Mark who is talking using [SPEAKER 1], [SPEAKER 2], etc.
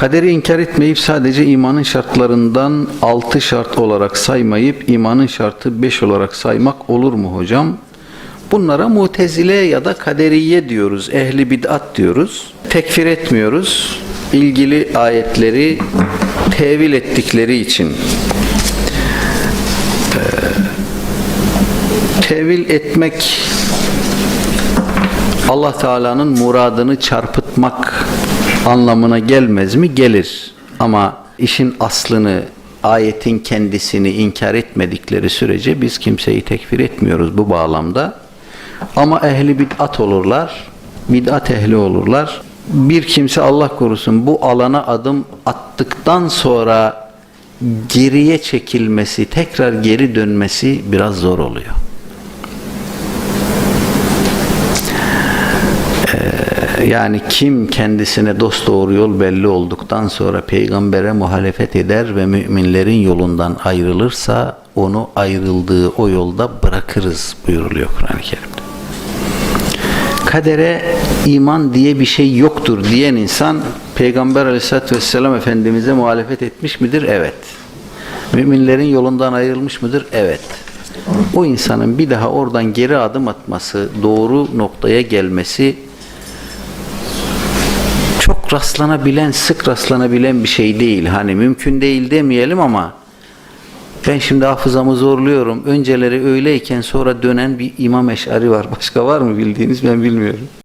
[SPEAKER 1] Kaderi inkar etmeyip sadece imanın şartlarından 6 şart olarak saymayıp imanın şartı 5 olarak saymak olur mu hocam? Bunlara mutezile ya da kaderiye diyoruz, ehli bid'at diyoruz. Tekfir etmiyoruz. İlgili ayetleri tevil ettikleri için Ee, tevil etmek Allah Teala'nın muradını çarpıtmak anlamına gelmez mi? Gelir. Ama işin aslını, ayetin kendisini inkar etmedikleri sürece biz kimseyi tekfir etmiyoruz bu bağlamda. Ama ehli bid'at olurlar, bid'at ehli olurlar. Bir kimse Allah korusun bu alana adım attıktan sonra geriye çekilmesi, tekrar geri dönmesi biraz zor oluyor. Yani kim kendisine dost doğru yol belli olduktan sonra peygambere muhalefet eder ve müminlerin yolundan ayrılırsa onu ayrıldığı o yolda bırakırız buyuruluyor Kur'an-ı Kerim'de. Kadere iman diye bir şey yoktur diyen insan Peygamber aleyhissalatü vesselam Efendimiz'e muhalefet etmiş midir? Evet. Müminlerin yolundan ayrılmış mıdır? Evet. O insanın bir daha oradan geri adım atması, doğru noktaya gelmesi çok rastlanabilen, sık rastlanabilen bir şey değil. Hani mümkün değil demeyelim ama ben şimdi hafızamı zorluyorum. Önceleri öyleyken sonra dönen bir İmam Eş'ari var. Başka var mı bildiğiniz ben bilmiyorum.